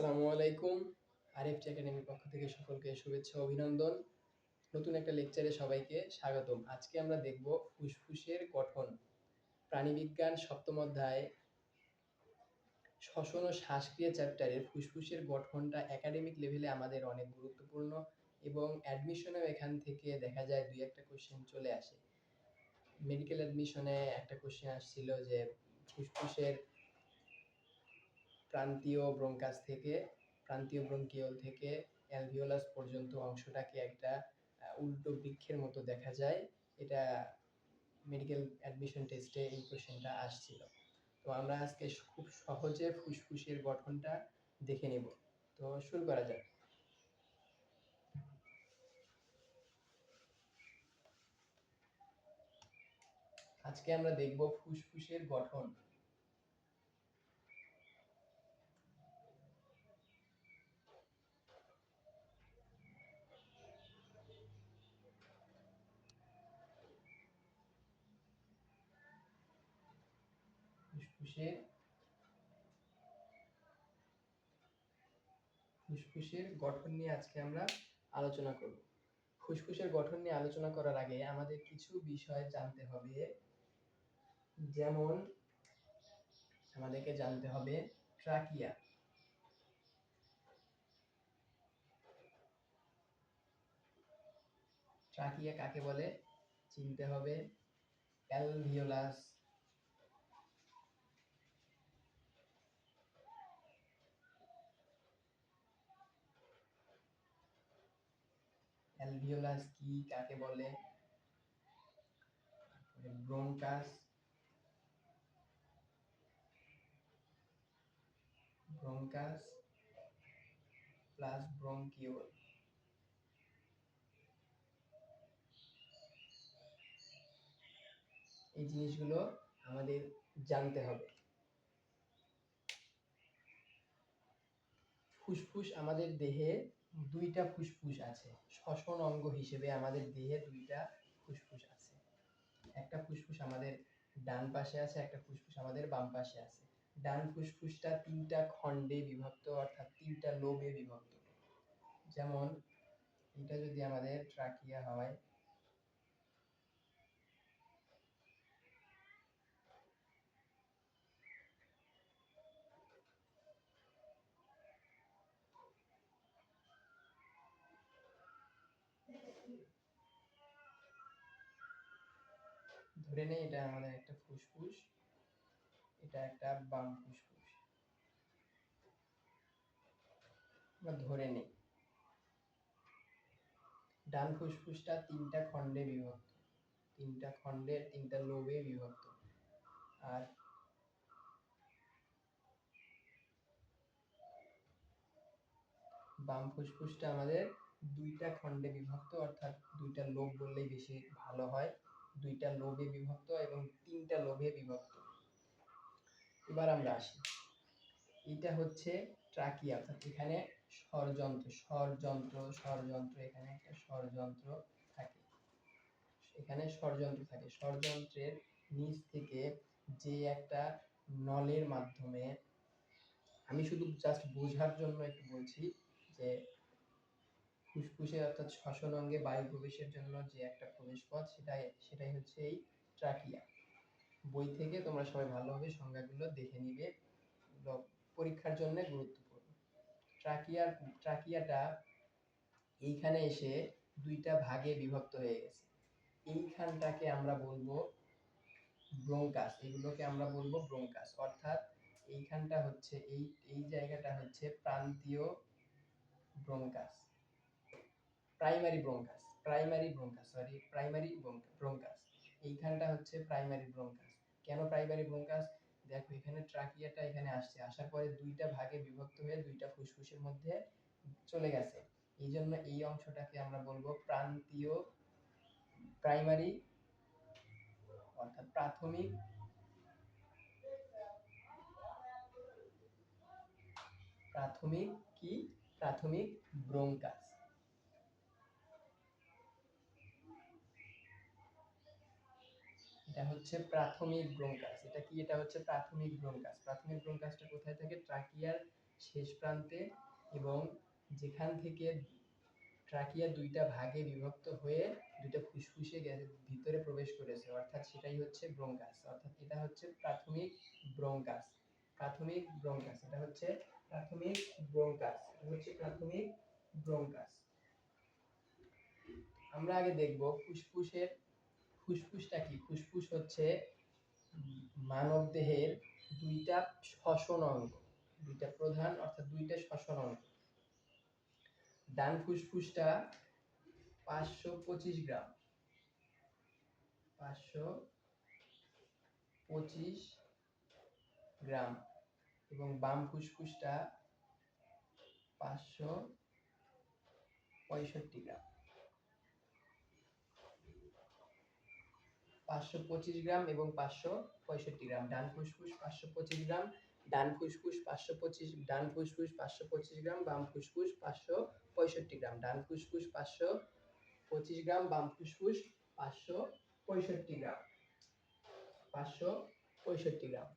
আসসালামু আলাইকুম। আরএফটি একাডেমির পক্ষ থেকে সকলকে শুভেচ্ছা, অভিনন্দন। নতুন একটা লেকচারে সবাইকে স্বাগতম। আজকে আমরা দেখব ফুসফুসের গঠন। প্রাণীবিজ্ঞান সপ্তম অধ্যায়, শ্বসন ও শ্বাসক্রিয়া চ্যাপ্টারের ফুসফুসের গঠনটা একাডেমিক লেভেলে আমাদের অনেক গুরুত্বপূর্ণ এবং অ্যাডমিশনেও এখান থেকে দেখা যায় দুই একটা কোশ্চেন চলে আসে। মেডিকেল অ্যাডমিশনে একটা কোশ্চেন আসছিল যে ফুসফুসের প্রান্তীয় ব্রঙ্কাস থেকে, প্রান্তীয় ব্রঙ্কিওল থেকে অ্যালভিওলাস পর্যন্ত অংশটাকে একটা উল্টো বৃক্ষের মতো দেখা যায়। এটা মেডিকেল অ্যাডমিশন টেস্টে এই কোশ্চেনটা আসছিল। তো আমরা আজকে খুব সহজে ফুসফুসের গঠনটা দেখে নেব। তো শুরু করা যাক। আজকে আমরা দেখব ফুসফুসের গঠন। ফুসফুসের ফুসফুসের গঠন নিয়ে আজকে আমরা আলোচনা করব। ফুসফুসের গঠন নিয়ে আলোচনা করার আগে আমাদের কিছু বিষয় জানতে হবে। যেমন আমাদেরকে জানতে হবে ট্রাকিয়া। ট্রাকিয়া কাকে বলে? চিনতে হবে। অ্যালভিওলাস অ্যালভিওলাস কি, কাকে বলে? ব্রোঙ্কাস। ব্রোঙ্কাস প্লাস ব্রঙ্কিওল এই জিনিসগুলো আমাদের জানতে হবে। ফুসফুস আমাদের দেহে দুইটা ফুসফুস আছে। শ্বসন অঙ্গ হিসেবে আমাদের দেহে দুইটা ফুসফুস আছে। একটা ফুসফুস আমাদের ডান পাশে আছে, একটা ফুসফুস আমাদের বাম পাশে আছে। ডান ফুসফুসটা তিনটা খণ্ডে বিভক্ত, অর্থাৎ তিনটা লোবে বিভক্ত। যেমন এটা যদি আমাদের ট্রাকিয়া হয় ধরে নেই এটা আমাদের একটা ফুসফুস, এটা একটা বাম ফুসফুস। আমরা ধরে নেই। ডান ফুসফুসটা তিনটা খণ্ডে বিভক্ত। তিনটা খণ্ডে তিনটা লোবে বিভক্ত। আর বাম ফুসফুসটা আমাদের দুইটা খণ্ডে বিভক্ত, অর্থাৎ দুইটা লোব বললেই বেশি ভালো হয়। দুইটা লোবে বিভক্ত এবং তিনটা লোভে বিভক্ত। এবার আমরা আসি। এটা হচ্ছে ট্রাকিয়া অর্থাৎ এখানে ষড়যন্ত্র ষড়যন্ত্র ষড়যন্ত্র, এখানে একটা ষড়যন্ত্র থাকে। এখানে ষড়যন্ত্র থাকে। ষড়যন্ত্রের নিচ থেকে যে একটা নলের মাধ্যমে আমি শুধু জাস্ট বোঝার জন্য একটু বলছি যে ফুসফুসে অর্থাৎ শ্বসন অঙ্গে বায়ু প্রবেশের জন্য যে একটা প্রবেশ পথ সেটাই সেটাই হচ্ছে এই ট্রাকিয়া। বই থেকে তোমরা সবাই ভালোভাবে সংজ্ঞাগুলো দেখে নিবে। পরীক্ষার জন্য গুরুত্বপূর্ণ। ট্রাকিয়ার, ট্রাকিয়াটা এইখানে এসে দুইটা ভাগে বিভক্ত হয়ে গেছে। এইখানটাকে আমরা বলব ব্রঙ্কাস, এগুলোকে আমরা বলব ব্রঙ্কাস। অর্থাৎ এইখানটা হচ্ছে, এই এই জায়গাটা হচ্ছে প্রান্তীয় bronchus. Primary bronchus primary bronchus sorry primary bronchus এইখানটা হচ্ছে প্রাইমারি ব্রঙ্কাস কেন প্রাইমারি ব্রঙ্কাস দেখো, এখানে ট্রাকিয়াটা এখানে আসছে। আসার পরে দুইটা ভাগে বিভক্ত হয়ে দুইটা ফুসফুসের মধ্যে চলে গেছে। এই জন্য এই অংশটাকে আমরা বলব প্রান্তীয় প্রাইমারি অর্থাৎ প্রাথমিক প্রাথমিক কি? প্রাথমিক ব্রঙ্কাস এটা হচ্ছে প্রাথমিক ব্রঙ্কাস। এটা কি? এটা হচ্ছে প্রাথমিক ব্রঙ্কাস। প্রাথমিক ব্রঙ্কাসটা কোথায় থাকে? ট্রাকিয়ার শেষ প্রান্তে এবং যেখান থেকে ট্রাকিয়া দুইটা ভাগে বিভক্ত হয়ে দুইটা ফুসফুসে ভিতরে প্রবেশ করেছে। অর্থাৎ সেটাই হচ্ছে ব্রঙ্কাস। অর্থাৎ এটা হচ্ছে প্রাথমিক ব্রঙ্কাস। প্রাথমিক ব্রঙ্কাস। এটা হচ্ছে প্রাথমিক ব্রঙ্কাস। এটা হচ্ছে প্রাথমিক ব্রঙ্কাস। আমরা আগে দেখব ফুসফুসের ফুসফুসটা কি? ফুসফুস হচ্ছে মানব দেহের দুইটা শ্বসন অঙ্গ। দুইটা প্রধান, অর্থাৎ দুইটা শ্বসন অঙ্গ। ডান ফুসফুসটা পাঁচশো পঁচিশ গ্রাম। পাঁচশো পঁচিশ গ্রাম। এবং বাম ফুসফুসটা পাঁচশো পঁয়ষট্টি গ্রাম। পাঁচশো পঁচিশ গ্রাম এবং পাঁচশো পঁয়ষট্টি গ্রাম। ডান ফুসফুস পাঁচশো পঁচিশ গ্রাম, ডান ফুসফুস পাঁচশো পঁচিশ, ডান ফুসফুস পাঁচশো পঁচিশ গ্রাম, বাম ফুসফুস পাঁচশো পঁয়ষট্টি গ্রাম। ডান ফুসফুস পাঁচশো পঁচিশ গ্রাম, বাম ফুসফুস পাঁচশো পঁয়ষট্টি গ্রাম। পাঁচশো পঁয়ষট্টি গ্রাম।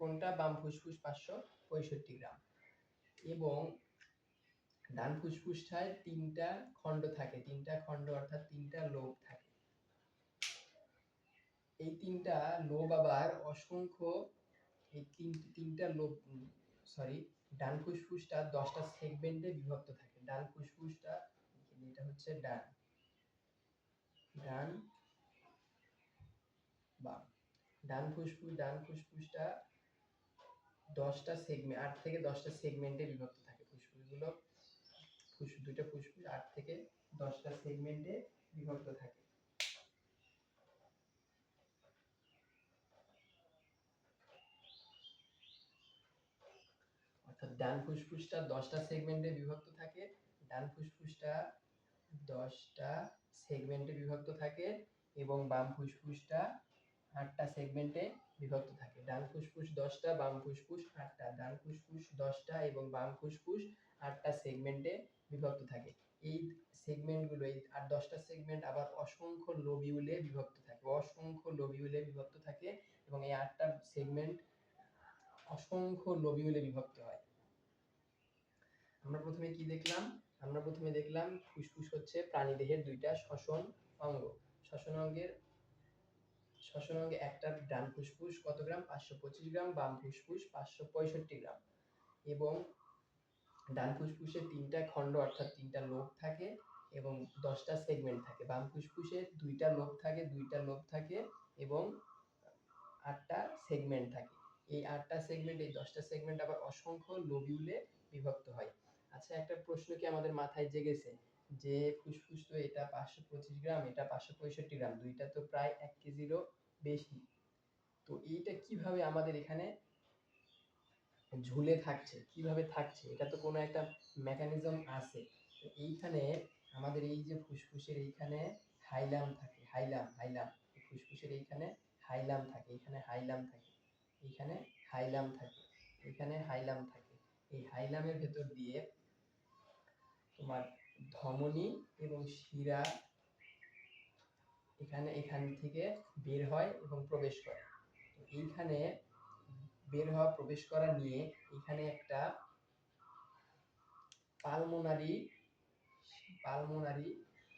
কোনটা? বাম ফুসফুস পাঁচশো পঁয়ষট্টি গ্রাম। এবং ডান ফুসফুসটায় তিনটা খণ্ড থাকে। তিনটা খণ্ড অর্থাৎ তিনটা লোব থাকে। এই তিনটা লোব আবার অসংখ্য, এই তিন, তিনটা লোব সরি ডান ফুসফুসটা দশটা সেগমেন্টে বিভক্ত থাকে। ডান ফুসফুসটা এটা হচ্ছে ডান ডান বাম ডান ফুসফুস ডান ফুসফুসটা দশটা সেগমেন্ট আট থেকে দশটা সেগমেন্টে বিভক্ত থাকে ফুসফুসগুলো। ফুস, দুইটা ফুসফুস আট থেকে দশটা সেগমেন্টে বিভক্ত থাকে। অর্থাৎ ডান ফুসফুসটা দশটা সেগমেন্টে বিভক্ত থাকে, ডান ফুসফুসটা দশটা সেগমেন্টে বিভক্ত থাকে এবং বাম ফুসফুসটা আটটা সেগমেন্টে বিভক্ত থাকে। ডান ফুসফুস দশটা, বাম ফুসফুস আটটা। ডান ফুসফুস দশটা এবং বাম ফুসফুস আটটা সেগমেন্টে বিভক্ত থাকে। এই সেগমেন্টগুলো, এই আর দশটা সেগমেন্ট আবার অসংখ্য লোবিউলে বিভক্ত থাকে। অসংখ্য লোবিউলে বিভক্ত থাকে এবং এই আটটা সেগমেন্ট অসংখ্য লোবিউলে বিভক্ত হয়। আমরা প্রথমে কি দেখলাম? আমরা প্রথমে দেখলাম ফুসফুস হচ্ছে প্রাণীদেহের দুইটা শ্বসন অঙ্গ। শ্বসন অঙ্গের, শ্বসন অঙ্গে একটা ডান ফুসফুস কত গ্রাম? পাঁচশো পঁচিশ গ্রাম, বাম ফুসফুস পাঁচশো পঁয়ষট্টি গ্রাম। এবং ডান ফুসফুসে তিনটা খণ্ড, অর্থাৎ তিনটা লোব থাকে এবং দশটা সেগমেন্ট থাকে। বাম ফুসফুসে দুইটা লোব থাকে, দুইটা লোব থাকে এবং আটটা সেগমেন্ট থাকে। এই আটটা সেগমেন্ট, এই দশটা সেগমেন্ট আবার অসংখ্য লোবিউলে বিভক্ত হয়। আচ্ছা একটা প্রশ্ন কি আমাদের মাথায় জেগেছে? যে ফুসফুস তো এটা পাঁচশো পঁচিশ গ্রাম, এটা পাঁচশো পঁয়ষট্টি গ্রাম, দুইটা তো প্রায় এক কেজিরও বেশি। তো এইটা কীভাবে আমাদের এখানে ঝুলে থাকছে? কীভাবে থাকছে? এটা তো কোনো একটা মেকানিজম আছে। এইখানে আমাদের এই যে ফুসফুসের এইখানে হাইলাম থাকে, হাইলাম হাইলাম। ফুসফুসের এইখানে হাইলাম থাকে এখানে হাইলাম থাকে, এইখানে হাইলাম থাকে এখানে হাইলাম থাকে। এই হাইলামের ভেতর দিয়ে তোমার ধমনী এবং শিরা এখানে এখান থেকে বের হয় এবং প্রবেশ করে। এইখানে বের হওয়া, প্রবেশ করা নিয়ে এখানে একটা পালমোনারি পালমোনারি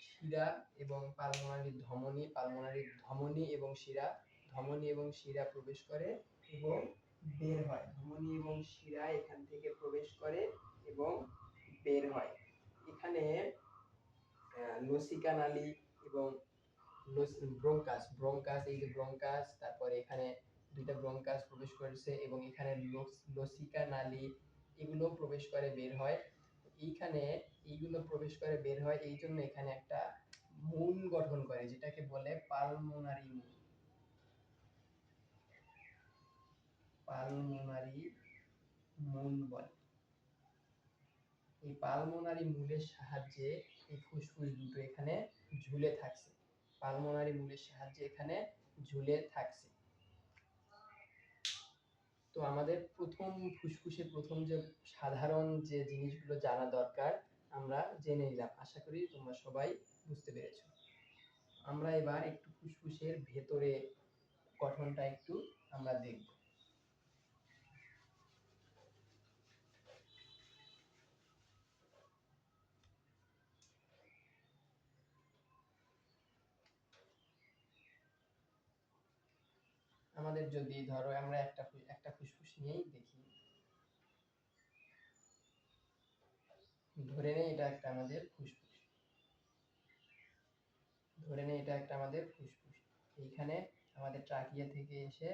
শিরা এবং পালমোনারি ধমনী পালমোনারি ধমনী এবং শিরা, ধমনী এবং শিরা প্রবেশ করে এবং বের হয়। ধমনী এবং শিরা এখান থেকে প্রবেশ করে এবং বের হয়। এখানে লসিকা নালী এবং ব্রঙ্কাস ব্রঙ্কাস, এই যে ব্রঙ্কাস, তারপরে এখানে দুইটা ব্রঙ্কাস প্রবেশ করেছে এবং এখানে লসিকা নালী এগুলো প্রবেশ করে বের হয়। এইখানে এইগুলো প্রবেশ করে বের হয় এই জন্য এখানে একটা মূল গঠন করে, যেটাকে বলে পালমোনারি মূল। পালমোনারি মূল বলে। এই পালমোনারি মূলের সাহায্যে এই ফুসফুস দুটো এখানে ঝুলে থাকছে। পালমোনারি মূলের সাহায্যে এখানে ঝুলে থাকছে। তো আমাদের প্রথম ফুসফুসের প্রথম যে সাধারণ যে জিনিসগুলো জানা দরকার, আমরা জেনে নিলাম। আশা করি তোমরা সবাই বুঝতে পেরেছ। আমরা এবার একটু ফুসফুসের ভেতরে গঠনটা একটু আমরা দেখব। আমাদের যদি ধরো আমরা একটা একটা ফুসফুস নিয়েই দেখি। ধরে নেই এটা একটা আমাদের ফুসফুস। ধরে নেই এটা একটা আমাদের ফুসফুস। এইখানে আমাদের ট্রাকিয়া থেকে এসে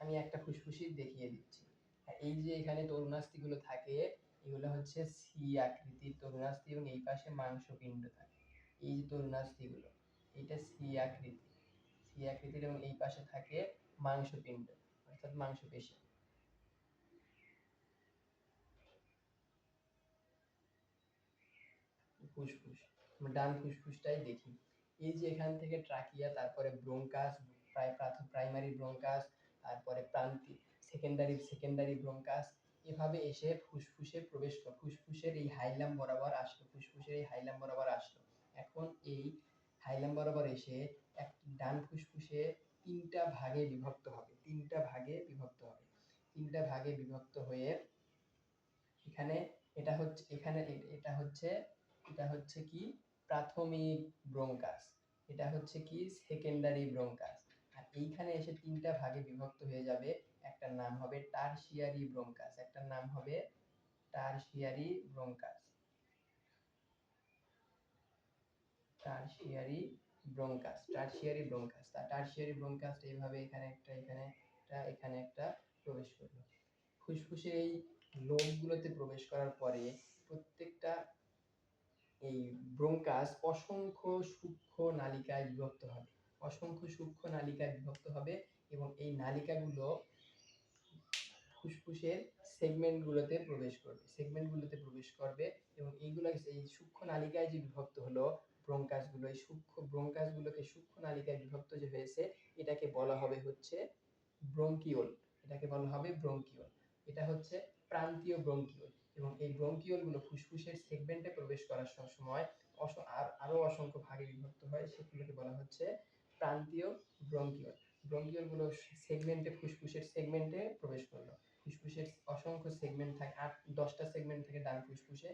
আমি একটা ফুসফুসই দেখিয়ে দিচ্ছি। এই যে এখানে তরুণাস্থিগুলো থাকে, এগুলো হচ্ছে সি আকৃতির তরুণাস্থি এবং এই পাশে মাংসপিণ্ড থাকে। এই যে তরুণাস্থিগুলো এটা সি আকৃতি। সি আকৃতির এবং এই পাশে থাকে মাংসপিণ্ড অর্থাৎ মাংসপেশি ফুসফুস ডান ফুসফুসটাই দেখি। এই যে এখান থেকে ট্রাকিয়া, তারপরে ব্রোঙ্কাস, প্রায় প্রাইমারি ব্রোঙ্কাস, তারপরে প্রান্তি, সেকেন্ডারি সেকেন্ডারি ব্রোঙ্কাস, এভাবে এসে ফুসফুসে প্রবেশ কর, ফুসফুসের এই হাইলাম বরাবর আসলো, ফুসফুসের এই হাইলাম বরাবর আসলো। এখন এই হাইলাম বরাবর এসে এক ডান ফুসফুসে তিনটা ভাগে বিভক্ত হবে, তিনটা ভাগে বিভক্ত হবে। তিনটা ভাগে বিভক্ত হয়ে এখানে এটা হচ্ছে, এখানে এটা হচ্ছে এটা হচ্ছে কি? প্রাথমিক ব্রোঙ্কাস এটা হচ্ছে কি? সেকেন্ডারি ব্রোঙ্কাস আর এইখানে এসে তিনটা ভাগে বিভক্ত হয়ে যাবে একটার নাম হবে টারশিয়ারি ব্রোঙ্কাস একটার নাম হবে tertiary bronchus tertiary bronchus tertiary bronchus তা টারশিয়ারি ব্রোঙ্কাস এইভাবে এখানে একটা এখানে একটা এখানে একটা প্রবেশ করল। ফুসফুসে এই লোমগুলোতে প্রবেশ করার পরে প্রত্যেকটা এই ব্রোঙ্কাস অসংখ্য সূক্ষ্ম নালিকায় বিভক্ত হবে। অসংখ্য সূক্ষ্ম নালিকায় বিভক্ত হবে এবং এই নালিকাগুলো ফুসফুসের সেগমেন্টগুলোতে প্রবেশ করবে, সেগমেন্টগুলোতে প্রবেশ করবে এবং এইগুলো, এই সূক্ষ্ম নালিকায় যে বিভক্ত হলো ব্রোঙ্কাসগুলো এই সূক্ষ্ম ব্রোঙ্কাসগুলোকে সূক্ষ্ম নালিকায় বিভক্ত যে হয়েছে, এটাকে বলা হবে হচ্ছে ব্রঙ্কিওল। এটাকে বলা হবে ব্রঙ্কিওল। এটা হচ্ছে প্রান্তীয় ব্রঙ্কিওল এবং এই ব্রঙ্কিওলগুলো ফুসফুসের সেগমেন্টে প্রবেশ করার সময় আর আরও অসংখ্য ভাগে বিভক্ত হয়, সেগুলোকে বলা হচ্ছে প্রান্তীয় ব্রঙ্কিওল। ব্রঙ্কিওলগুলো সেগমেন্টে, ফুসফুসের সেগমেন্টে প্রবেশ করল। ফুসফুসের অসংখ্য সেগমেন্ট থাকে, আট দশটা সেগমেন্ট থেকে ডান ফুসফুসে,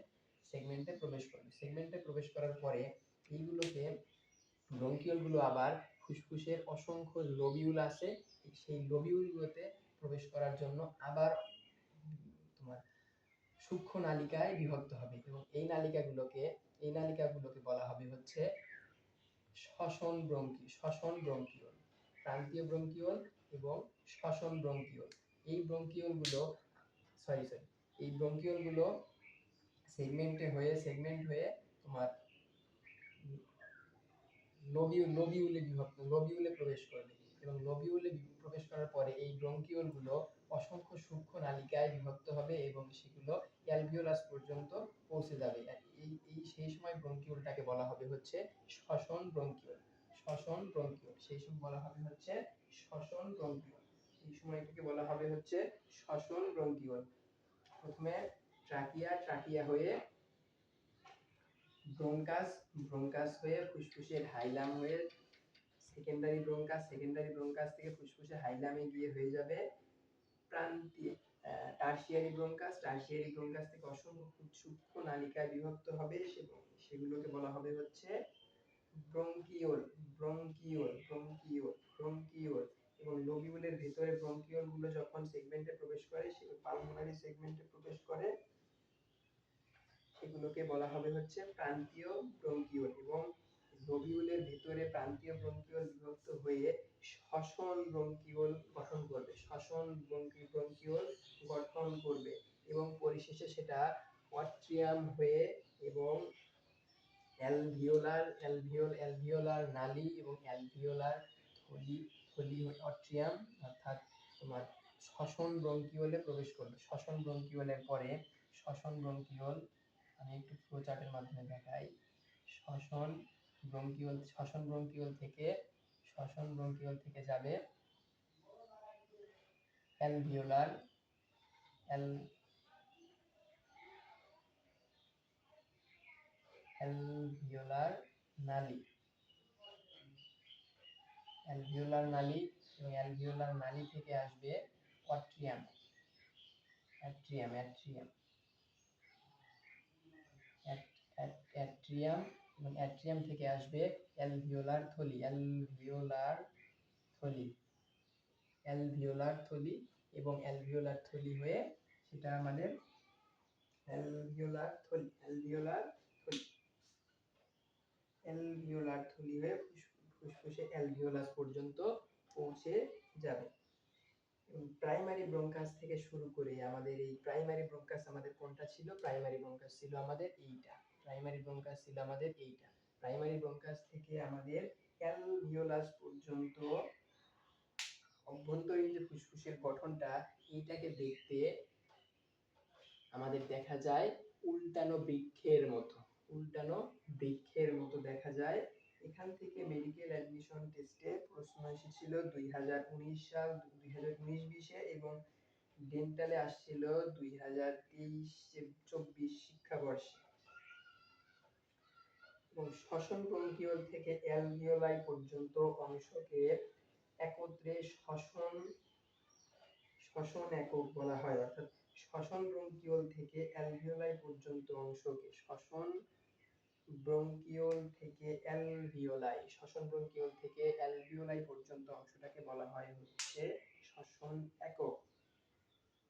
সেগমেন্টে প্রবেশ করবে সেগমেন্টে প্রবেশ করার পরে এইগুলোকে ব্রঙ্কিওলগুলো আবার ফুসফুসের অসংখ্য লোবিউল আছে। সেই লোবিউলগুলোতে প্রবেশ করার জন্য আবার তোমার সূক্ষ্ম নালিকায় বিভক্ত হবে এবং এই নালিকাগুলোকে এই নালিকাগুলোকে বলা হবে হচ্ছে শ্বসন ব্রঙ্কি, শ্বসন ব্রঙ্কিওল প্রান্তীয় ব্রঙ্কিওল এবং শ্বসন ব্রঙ্কিওল এই ব্রঙ্কিওলগুলো সরি সরি এই ব্রঙ্কিওলগুলো সেগমেন্টে হয়ে সেগমেন্ট হয়ে তোমার লোবিউল লোবিউলে বিভক্ত লোবিউলে প্রবেশ করবে এবং লোবিউলে প্রবেশ করার পরে এই ব্রঙ্কিওলগুলো অসংখ্য সূক্ষ্ম নালিকায় বিভক্ত হবে এবং সেগুলো অ্যালভিওলাস পর্যন্ত পৌঁছে যাবে। এই এই সেই সময় ব্রঙ্কিওলটাকে বলা হবে হচ্ছে শ্বসন ব্রঙ্কিওল। শ্বসন ব্রঙ্কিওল, সেই সময় বলা হবে হচ্ছে শ্বসন ব্রঙ্কিওল। এই সময়টাকে বলা হবে হচ্ছে শ্বসন ব্রঙ্কিওল। প্রথমে ট্রাকিয়া ট্রাকিয়া হয়ে ব্রোঙ্কাস ব্রোঙ্কাস হয়ে ফুসফুসের হাইলাম হয়ে সেকেন্ডারি ব্রোঙ্কাস সেকেন্ডারি ব্রোঙ্কাস থেকে ফুসফুসে হাইলামে গিয়ে হয়ে যাবে প্রান্তীয় টার্সিয়ারি ব্রোঙ্কাস। টার্সিয়ারি ব্রোঙ্কাস থেকে অসংখ্য সূক্ষ্ম নালিকায় বিভক্ত হবে সেগুলোকে বলা হবে হচ্ছে ব্রঙ্কিওল ব্রঙ্কিওল ব্রঙ্কিওল ব্রঙ্কিওল এবং লোবিউলের ভেতরে ব্রঙ্কিওলগুলো যখন সেগমেন্টে প্রবেশ করে, সে পালমোনারি সেগমেন্টে প্রবেশ করে সেগুলোকে বলা হবে হচ্ছে প্রান্তীয় ব্রঙ্কিওল এবং লোবিউলের ভিতরে প্রান্তীয় ব্রঙ্কিওল বিভক্ত হয়ে শ্বসন ব্রঙ্কিওল গঠন করবে। শ্বসন ব্রঙ্কি ব্রঙ্কিওল গঠন করবে এবং পরিশেষে সেটা অট্রিয়াম হয়ে এবং অ্যালভিওলার, অ্যালভিওল, অ্যালভিওলার নালী এবং অ্যালভিওলার থলি থলি অট্রিয়াম অর্থাৎ তোমার শ্বসন ব্রঙ্কিওলে প্রবেশ করবে। শ্বসন ব্রঙ্কিওলের পরে শ্বসন ব্রঙ্কিওল আমি একটু ফ্লো চার্টের মাধ্যমে দেখাই। শ্বসন ব্রঙ্কিওল শ্বসন ব্রঙ্কিওল থেকে, শ্বসন ব্রঙ্কিওল থেকে যাবে অ্যালভিওলার, অ্যাল অ্যালভিওলার নালী। অ্যালভিওলার নালী, এবং অ্যালভিওলার নালী থেকে আসবে অট্রিয়াম অ্যাট্রিয়াম অ্যাট্রিয়াম। অ্যাট্রিয়াম এবং অ্যাট্রিয়াম থেকে আসবে অ্যালভিওলার থলি অ্যালভিওলার থলি অ্যালভিওলার থলি এবং অ্যালভিওলার থলি হয়ে সেটা আমাদের অ্যালভিওলার থলি অ্যালভিওলার থলি অ্যালভিওলার থলি হয়ে ফুসফুসে অ্যালভিওলাস পর্যন্ত পৌঁছে যাবে। প্রাইমারি ব্রঙ্কাস থেকে শুরু করে আমাদের এই প্রাইমারি ব্রঙ্কাস আমাদের কোনটা ছিল? প্রাইমারি ব্রঙ্কাস ছিল আমাদের এইটা। প্রাইমারি ব্রঙ্কাস ছিল আমাদের এইটা। প্রাইমারি ব্রঙ্কাস থেকে আমাদের অ্যালভিওলাস পর্যন্ত অভ্যন্তরীণ যে ফুসফুসের গঠনটা, এইটাকে দেখতে আমাদের দেখা যায় উল্টানো বৃক্ষের মতো। উল্টানো বৃক্ষের মতো দেখা যায়। এখান থেকে মেডিকেল অ্যাডমিশন টেস্টে প্রশ্ন এসেছিল দুই হাজার উনিশ সাল দুই হাজার উনিশ বিশে এবং ডেন্টালে আসছিল দুই হাজার তেইশ চব্বিশ শিক্ষাবর্ষে। এবং শ্বসন ব্রঙ্কিওল থেকে অ্যালভিওলাই পর্যন্ত অংশকে একত্রে শ্বসন শ্বসন একক বলা হয়। অর্থাৎ শ্বসন ব্রঙ্কিওল থেকে অ্যালভিওলাই পর্যন্ত অংশকে শ্বসন ব্রঙ্কিওল থেকে অ্যালভিওলাই শ্বসন ব্রঙ্কিওল থেকে অ্যালভিওলাই পর্যন্ত অংশটাকে বলা হয় হচ্ছে শ্বসন একক।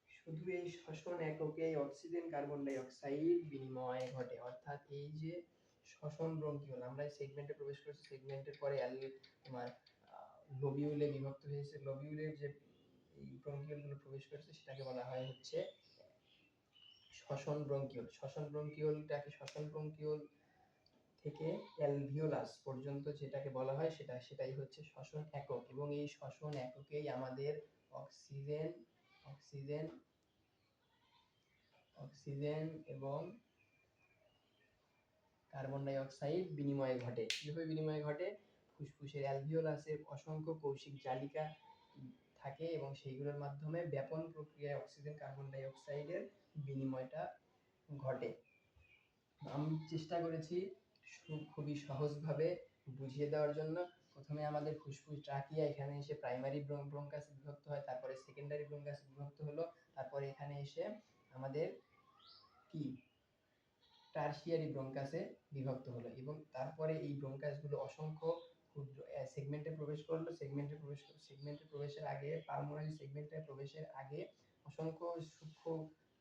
শুধু এই শ্বসন এককেই অক্সিজেন কার্বন ডাই অক্সাইড বিনিময় ঘটে। অর্থাৎ এই যে শ্বসন ব্রঙ্কিওল আমরা সেগমেন্টে প্রবেশ করছি সেগমেন্টের পরে অ্যাল তোমার লোবিউলে বিভক্ত হয়েছে। লোবিউলের যে ব্রঙ্কিওলগুলো প্রবেশ করেছে, সেটাকে বলা হয় হচ্ছে শ্বসন ব্রঙ্কিওল শ্বসন ব্রঙ্কিওলটাকে শ্বসন ব্রঙ্কিওল থেকে অ্যালভিওলাস পর্যন্ত যেটাকে বলা হয়, সেটা, সেটাই হচ্ছে শ্বসন একক। এবং এই শ্বসন এককেই আমাদের অক্সিজেন অক্সিজেন অক্সিজেন এবং কার্বন ডাই অক্সাইড বিনিময় ঘটে। কীভাবে বিনিময় ঘটে? ফুসফুসের অ্যালভিওলাসে অসংখ্য কৌশিক জালিকা থাকে এবং সেইগুলোর মাধ্যমে ব্যাপন প্রক্রিয়ায় অক্সিজেন কার্বন ডাই অক্সাইডের বিনিময়টা ঘটে। আমি চেষ্টা করেছি খুবই সহজভাবে বুঝিয়ে দেওয়ার জন্য। প্রথমে আমাদের ফুসফুস ট্রাকিয়া, এখানে এসে প্রাইমারি ব্রঙ্কাসে বিভক্ত হয়, তারপরে সেকেন্ডারি ব্রঙ্কাসে বিভক্ত হলো, তারপরে এখানে এসে আমাদের কি? টার্সিয়ারি ব্রঙ্কাসে বিভক্ত হলো এবং তারপরে এই ব্রঙ্কাসগুলো অসংখ্য ক্ষুদ্র সেগমেন্টে প্রবেশ করল সেগমেন্টে প্রবেশ সেগমেন্টে প্রবেশের আগে পালমোনারি সেগমেন্টে প্রবেশের আগে অসংখ্য সূক্ষ্ম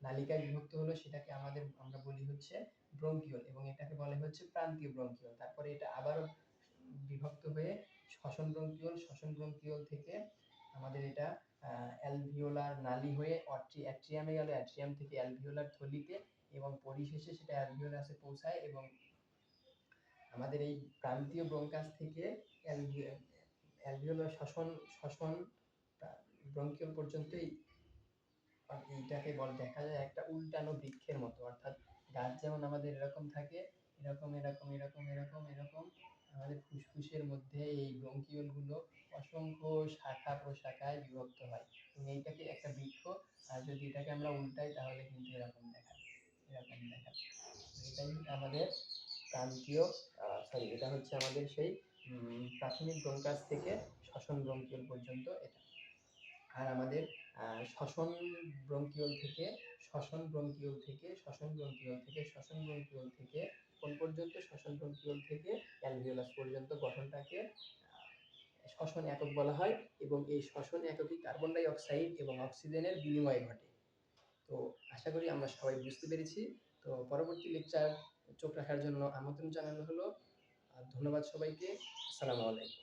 নালিকায় বিভক্ত হলো, সেটাকে আমাদের, আমরা বলি হচ্ছে ব্রঙ্কিওল এবং এটাকে বলে হচ্ছে প্রান্তীয় ব্রঙ্কিওল তারপরে এটা আবারও বিভক্ত হয়ে শ্বসন ব্রঙ্কিওল শ্বসন ব্রঙ্কিওল থেকে আমাদের এটা অ্যালভিওলার নালী হয়ে অট্রি অ্যাট্রিয়ামে গেল অ্যাট্রিয়াম থেকে অ্যালভিওলার থলিতে এবং পরিশেষে সেটা অ্যালভিওলাসে পৌঁছায় এবং আমাদের এই প্রান্তীয় ব্রঙ্কাস থেকে অ্যালভিওলার শ্বসন শ্বসন ব্রঙ্কিওল পর্যন্ত এই- এইটাকে বল, দেখা যায় একটা উল্টানো বৃক্ষের মতো। অর্থাৎ গাছ যেমন আমাদের এরকম থাকে, এরকম এরকম এরকম এরকম এরকম, আমাদের ফুসফুসের মধ্যে এই ব্রঙ্কিওলগুলো অসংখ্য শাখা প্রশাখায় বিভক্ত হয়। এবং এইটাকে একটা বৃক্ষ, আর যদি এটাকে আমরা উল্টাই তাহলে কিন্তু এরকম দেখাবে। এরকম এটাই আমাদের প্রান্তীয় সরি এটা হচ্ছে আমাদের সেই প্রাথমিক ব্রঙ্কাস থেকে শ্বসন ব্রঙ্কিওল পর্যন্ত এটা। আর আমাদের শ্বসন ব্রঙ্কিওল থেকে, শ্বসন ব্রঙ্কিওল থেকে, শ্বসন ব্রঙ্কিওল থেকে, শ্বসন ব্রঙ্কিওল থেকে, কোন পর্যন্ত? শ্বসন ব্রঙ্কিওল থেকে অ্যালভিওলাস পর্যন্ত গঠনটাকে শ্বসন একক বলা হয় এবং এই শ্বসন এককই কার্বন ডাই অক্সাইড এবং অক্সিজেনের বিনিময় ঘটে। তো আশা করি আমরা সবাই বুঝতে পেরেছি। তো পরবর্তী লেকচার চোখ রাখার জন্য আমন্ত্রণ জানানো হলো। ধন্যবাদ সবাইকে। আসসালামু আলাইকুম।